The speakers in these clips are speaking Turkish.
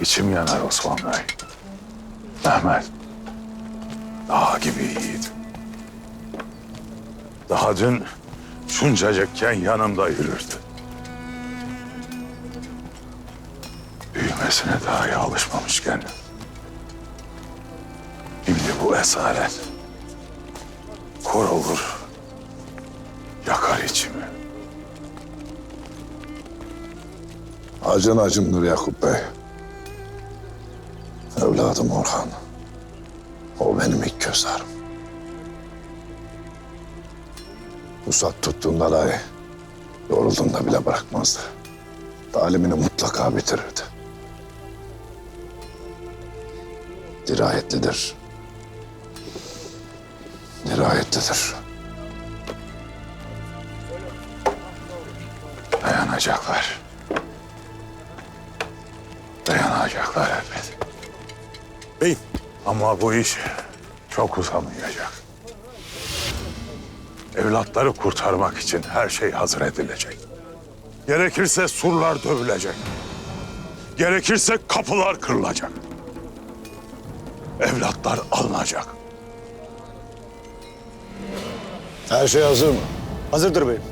İçim yanar Osman Bey. Mehmet. Dağ gibi yiğit. Daha dün şuncacıkken yanımda yürürdü. Büyümesine daha iyi alışmamışken. Şimdi bu esaret. Kor olur. Yakar içimi. Acın acımdır Yakup Bey. Evladım Orhan. O benim ilk göz ağrım. Pusat tuttuğunda dahi yorulduğunda bile bırakmazdı. Talimini mutlaka bitirirdi. Dirayetlidir. Dirayetlidir. Dayanacaklar. Dayanacaklar elbet. Beyim, Ama bu iş çok uzamayacak. Evlatları kurtarmak için her şey hazır edilecek. Gerekirse surlar dövülecek. Gerekirse kapılar kırılacak. Evlatlar alınacak. Her şey hazır mı? hazırdır beyim.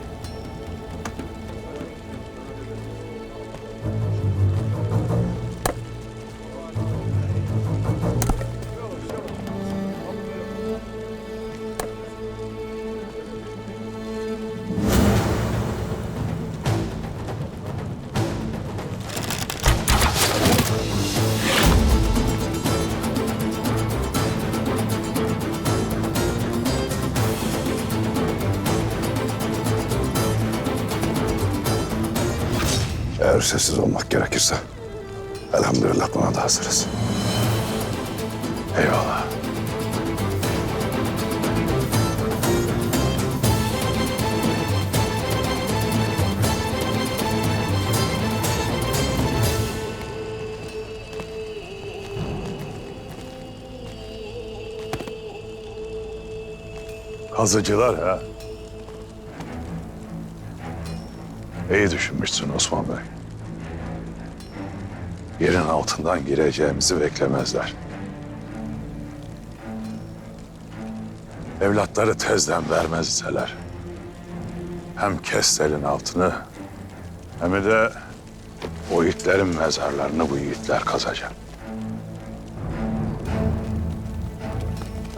Eğer sessiz olmak gerekirse elhamdülillah buna da hazırız. Eyvallah. Kazıcılar ha. İyi düşünmüşsün Osman Bey. Yerin altından gireceğimizi beklemezler. Evlatları tezden vermezseler. Hem kestelin altını hem de o itlerin mezarlarını bu yiğitler kazacak.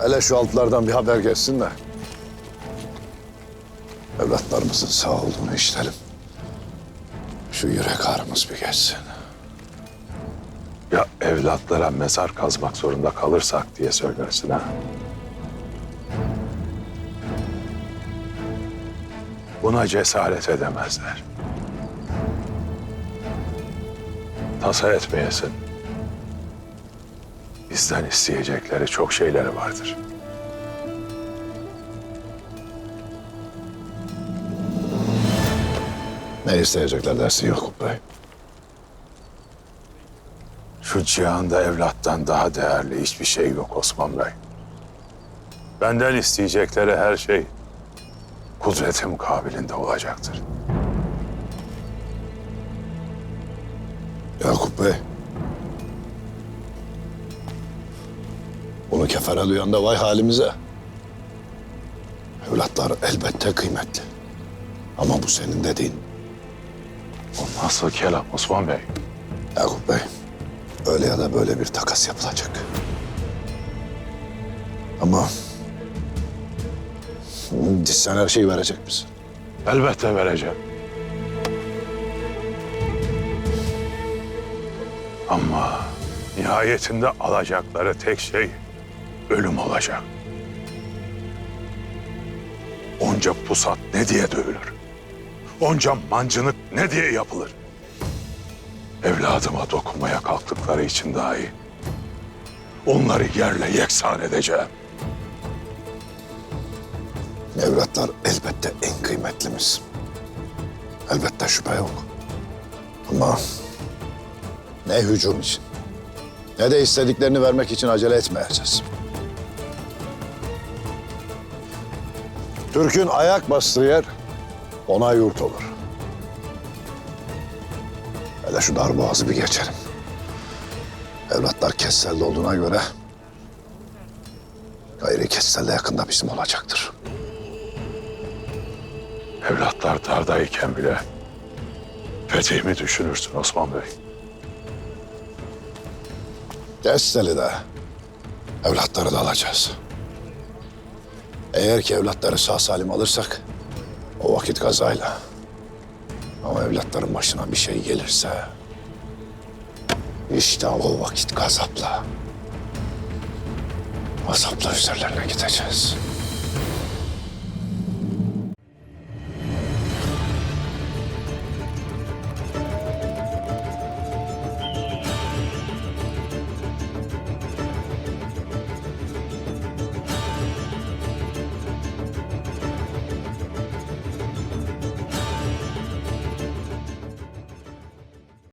Hele şu altlardan bir haber gelsin de. Evlatlarımızın sağ olduğunu işlerim. Şu yürek ağrımız bir geçsin. Ya evlatlara mezar kazmak zorunda kalırsak diye söylersin ha. Buna cesaret edemezler. Tasa etmeyesin. Bizden isteyecekleri çok şeyleri vardır. Ne isteyecekler dersin Yakup Bey? Şu cihanda evlattan daha değerli hiçbir şey yok Osman Bey. Benden isteyecekleri her şey kudretim kabilinde olacaktır. Yakup Bey. Bunu kefere duyan da vay halimize. Evlatlar elbette kıymetli. Ama bu senin dediğin O nasıl kelam Osman Bey? Yakup Bey. Öyle ya da böyle bir takas yapılacak. Ama sen her şeyi verecek misin? Elbette vereceğim. Ama nihayetinde alacakları tek şey ölüm olacak. Onca pusat ne diye dövülür? Onca mancınık ne diye yapılır? Evladıma dokunmaya kalktıkları için dahi onları yerle yeksan edeceğim. Evlatlar elbette en kıymetlimiz. Elbette şüphe yok. Ama ne hücum için ne de istediklerini vermek için acele etmeyeceğiz. Türk'ün ayak bastığı yer ona yurt olur. Şu darboğazı bir geçelim. Evlatlar Kessel'de olduğuna göre gayri Kessel de yakında bizim olacaktır. Evlatlar dardayken bile fethimi düşünürsün Osman Bey. Kessel'i de evlatları da alacağız. Eğer ki evlatları sağ salim alırsak o vakit kazayla. Ama evlatların başına bir şey gelirse işte o vakit gazapla. Azapla üzerlerine gideceğiz.